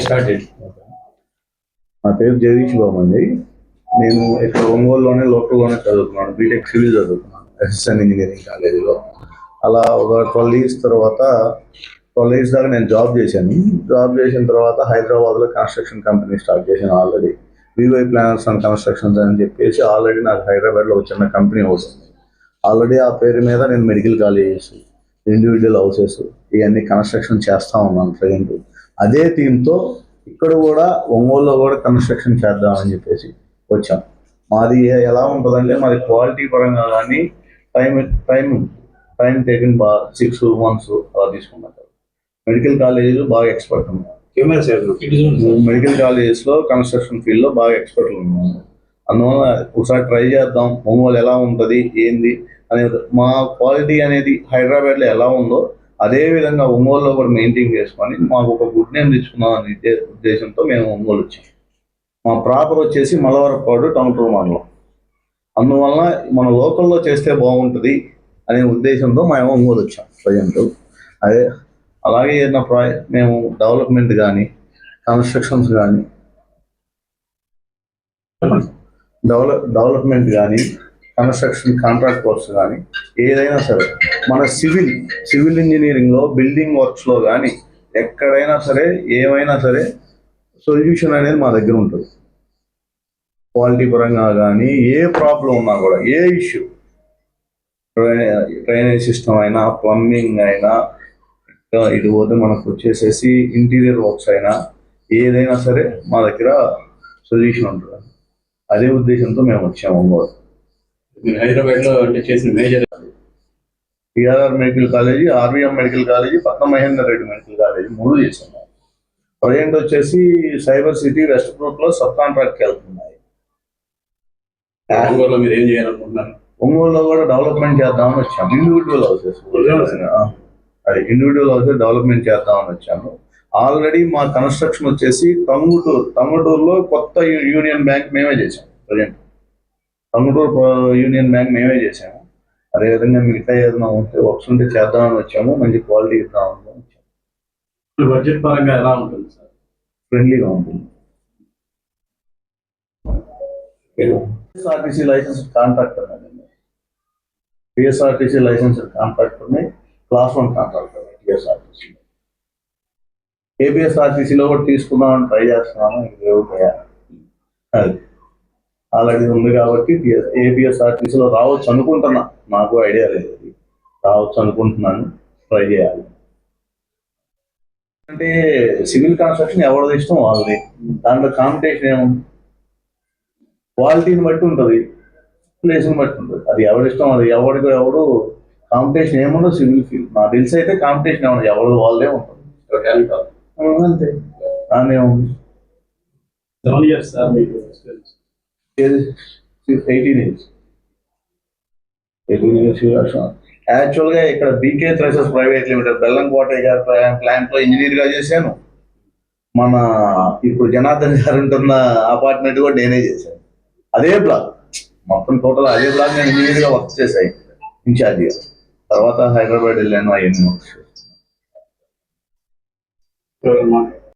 started. నా పేరు జగదీష్ బాబు అండి. నేను ఇక్కడ ఒంగోలులోనే లోకల్లోనే చదువుతున్నాను. బీటెక్ సివిల్ చదువుతున్నాను. అసిస్టెంట్ ఇంజనీరింగ్ కాలేజీలో అలా ఒక ట్వెల్వ్ ఇయర్స్ తర్వాత ట్వెల్వ్ ఇయర్స్ దాకా నేను జాబ్ చేశాను. జాబ్ చేసిన తర్వాత హైదరాబాద్లో కన్స్ట్రక్షన్ కంపెనీ స్టార్ట్ చేశాను already. VY planners and constructions అని చెప్పేసి ఆల్రెడీ నాకు హైదరాబాద్లో ఒక చిన్న కంపెనీ వస్తుంది ఆల్రెడీ ఆ పేరు మీద నేను మెడికల్ కాలేజెస్ ఇండివిజువల్ హౌసెస్ ఇవన్నీ కన్స్ట్రక్షన్ చేస్తా ఉన్నాను ప్రజెంట్ అదే థీమ్తో ఇక్కడ కూడా ఒంగోలులో కూడా కన్స్ట్రక్షన్ చేద్దామని చెప్పేసి వచ్చాం. మాది ఎలా ఉంటుందంటే మాది క్వాలిటీ పరంగా కానీ టైం టైం టైం టేకిన్ బాగా సిక్స్ మంత్స్ అలా తీసుకుంటారు మెడికల్ కాలేజీలు బాగా ఎక్స్పర్ట్ ఉన్నారు మెడికల్ కాలేజెస్లో కన్స్ట్రక్షన్ ఫీల్డ్లో బాగా ఎక్స్పర్ట్లు ఉన్నాము అందువల్ల ఒకసారి ట్రై చేద్దాం. ఒంగోలు ఎలా ఉంటుంది? ఏంది? అనేది మా క్వాలిటీ అనేది హైదరాబాద్లో ఎలా ఉందో అదే విధంగా ఒంగోలులో కూడా మెయింటైన్ చేసుకొని మాకు ఒక గుడ్ నేమ్ తెచ్చుకున్నాం అనే ఉద్దేశంతో మేము ఒంగోలు వచ్చాం. మా ప్రాపర్ వచ్చేసి మలవరపాడు టౌన్ టూర్ మండలం అందువలన మన లోకల్లో చేస్తే బాగుంటుంది అనే ఉద్దేశంతో మేము ఒంగోలు వచ్చాం ప్రజెంట్. అదే అలాగే ఏదైనా ప్రా మేము డెవలప్మెంట్ కానీ కన్స్ట్రక్షన్స్ కానీ డెవలప్ డెవలప్మెంట్ కానీ కన్స్ట్రక్షన్ కాంట్రాక్ట్ వర్క్స్ కానీ ఏదైనా సరే మన సివిల్ సివిల్ ఇంజనీరింగ్లో బిల్డింగ్ వర్క్స్లో కానీ ఎక్కడైనా సరే ఏమైనా సరే సొల్యూషన్ అనేది మా దగ్గర ఉంటుంది. క్వాలిటీ పరంగా కానీ ఏ ప్రాబ్లం ఉన్నా కూడా ఏ ఇష్యూ డ్రైనేజ్ సిస్టమ్ అయినా ప్లంబింగ్ అయినా ఇది పోతే మనకు వచ్చేసేసి ఇంటీరియర్ వర్క్స్ అయినా ఏదైనా సరే మా దగ్గర సొల్యూషన్ ఉంటుంది. అదే ఉద్దేశంతో మేము వచ్చాము ఒంగోలు మీరు హైదరాబాద్లో అంటే చేసిన major PRR medical college RVM medical college Patnam Mahender Reddy medical college మూడు చేస్తున్నాం ప్రజెంట్ వచ్చేసి సైబర్ సిటీ వెస్ట్ గ్రూప్లో సబ్ కాంట్రాక్ట్కి వెళ్తున్నాయి ఒంగోలులో మీరు ఏం చేయాలనుకుంటున్నారు? ఒంగోలులో కూడా డెవలప్మెంట్ చేద్దామని వచ్చాము. ఇండివిజువల్ హౌసెస్ అది ఇండివిజువల్ హౌసెస్ డెవలప్మెంట్ చేద్దామని వచ్చాము. ఆల్రెడీ మా కన్స్ట్రక్షన్ వచ్చేసి టంగుటూరు టంగుటూరులో కొత్త యూనియన్ బ్యాంక్ మేమే చేసాము ప్రజెంట్. టంగుటూరు ప్ర- యూనియన్ బ్యాంక్ మేమే చేసాము అదేవిధంగా మిగతా ఏదైనా ఉంటే వర్క్స్ ఉంటే చేద్దామని వచ్చాము. మంచి క్వాలిటీ ఇద్దామని వచ్చాము. బడ్జెట్ పరంగా ఎలా ఉంటుంది సార్? ఫ్రెండ్లీగా ఉంటుంది. PSRTC licence contractor PSRTC licence కాంట్రాక్టర్ని class one contractor TSRTC ఏపీఎస్ఆర్టీసీలో కూడా తీసుకుందామని ట్రై చేస్తున్నాము. ఇంకేమిటయా అది. ఆల్రెడీ ఉంది కాబట్టి ఏపీఎస్ఆర్టీసీలో రావచ్చు అనుకుంటున్నా. నాకు ఐడియా లేదు. అది రావచ్చు అనుకుంటున్నాను. ట్రై చేయాలి. అంటే సివిల్ కన్స్ట్రక్షన్ ఎవరిది ఇష్టం? వాళ్ళది. దాంట్లో కాంపిటీషన్ ఏముంది? క్వాలిటీని బట్టి ఉంటుంది. ప్లేస్ని బట్టి ఉంటుంది. అది ఎవరి ఇష్టం? అది ఎవరికి ఎవడు కాంపిటీషన్ ఏముండదు సివిల్ ఫీల్డ్. నాకు తెలిసి అయితే కాంపిటీషన్ ఏముండదు ఎవరిది వాళ్ళదే ఉంటుంది. అంతే. దాని ఉంది సెవెన్ ఇయర్స్ సార్ మీకు. ఎయిటీన్ ఇయర్స్ ఎయిటీన్ ఇయర్స్ యాక్చువల్గా ఇక్కడ బీకే థ్రెసెస్ ప్రైవేట్ లిమిటెడ్ బెల్లం గారి ప్లాంట్లో ఇంజనీర్గా చేశాను. మన ఇప్పుడు జనార్దన్ గారు ఉంటున్న అపార్ట్మెంట్ కూడా నేనే చేశాను. అదే బ్లాక్ మొత్తం టోటల్ అదే బ్లాక్ నేను ఇంజనీర్గా వర్క్ చేశాను ఇన్ఛార్జిగా తర్వాత హైదరాబాద్ వెళ్ళాను అవన్నీ వర్క్ చేశాను.